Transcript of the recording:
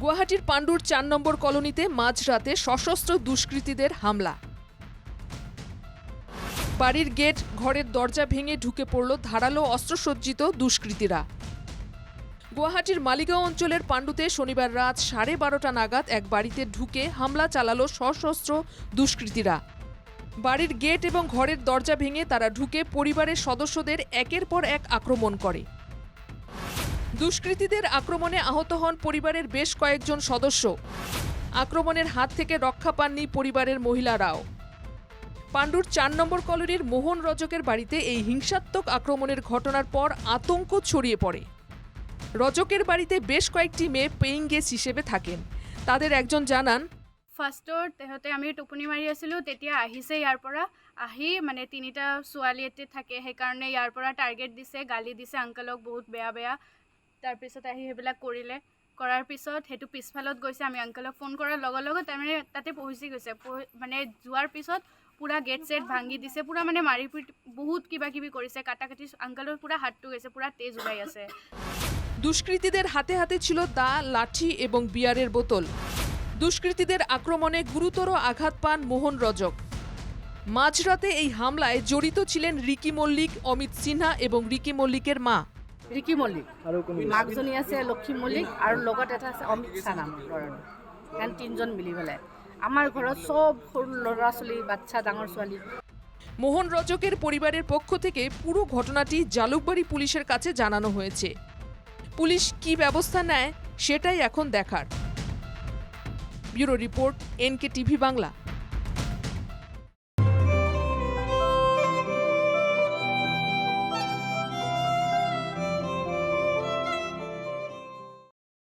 গুয়াহাটির পাণ্ডুর চার নম্বর কলোনিতে মাঝরাতে সশস্ত্র দুষ্কৃতীদের হামলা। বাড়ির গেট ঘরের দরজা ভেঙে ঢুকে পড়ল ধারালো অস্ত্রসজ্জিত দুষ্কৃতীরা। গুয়াহাটির মালিগাঁও অঞ্চলের পাণ্ডুতে শনিবার রাত সাড়ে বারোটা নাগাদ এক বাড়িতে ঢুকে হামলা চালালো সশস্ত্র দুষ্কৃতীরা। বাড়ির গেট এবং ঘরের দরজা ভেঙে তারা ঢুকে পরিবারের সদস্যদের একের পর এক আক্রমণ করে। দুষ্কৃতীদের আক্রমণে আহত হন পরিবারের বেশ কয়েকজন সদস্য। আক্রমণের হাত থেকে রক্ষা পাননি পরিবারের মহিলারাও। পাণ্ডুর চার নম্বর কলোনির মোহন রজকের বাড়িতে এই হিংসাত্মক আক্রমণের ঘটনার পর আতঙ্ক ছড়িয়ে পড়ে। রজকের বাড়িতে বেশ কয়েকটি মেয়ে পেইং গেস্ট হিসেবে থাকেন। তাদের একজন জানান ফাৰ্ষ্টত তেহঁতে আমি টোপনি মাৰি আছিলোঁ, তেতিয়া আহিছে ইয়াৰ পৰা। আহি মানে তিনিটা ছোৱালী ইয়াতে থাকে, সেইকাৰণে ইয়াৰ পৰা টাৰ্গেট দিছে, গালি দিছে, আংকলক বহুত বেয়া বেয়া তাৰপিছত আহি সেইবিলাক কৰিলে। কৰাৰ পিছত সেইটো পিছফালত গৈছে, আমি আংকলক ফোন কৰাৰ লগে লগে তাৰমানে তাতে পহুঁচি গৈছে। মানে যোৱাৰ পিছত পূৰা গেট ছেট ভাঙি দিছে, পূৰা মানে মাৰি পিট, বহুত কিবা কিবি কৰিছে কাটা কাটি আংকলৰ পূৰা হাতটো গৈছে, পূৰা তেজ ওলাই আছে। দুষ্কৃতীদের হাতে হাতে ছিল দা, লাঠি এবং বিয়ারের বোতল। দুষ্কৃতীদের আক্রমণে গুরুতর আঘাত পান মোহন রজক। মাঝরাতে এই হামলায় জড়িত ছিলেন রিকি মল্লিক, অমিত সিনহা এবং ৰিকি মল্লিকের মা। ৰিকি মল্লিক। মাকজনী আছে লক্ষী মল্লিক আৰু লগত এটা আছে অমিত নামৰ ল'ৰাটো সিহঁত তিনিজন মিলি পেলাই। আমাৰ ঘৰত চব সৰু ল'ৰা ছোৱালী বাচ্চা ডাঙৰ ছোৱালী। মোহন রজকের পরিবারের পক্ষ থেকে পুরো ঘটনাটি জালুকবাড়ি পুলিশের কাছে জানানো হয়েছে। পুলিশ কি ব্যবস্থা নেয় সেটাই এখন দেখার। Bureau report NK TV Bangla.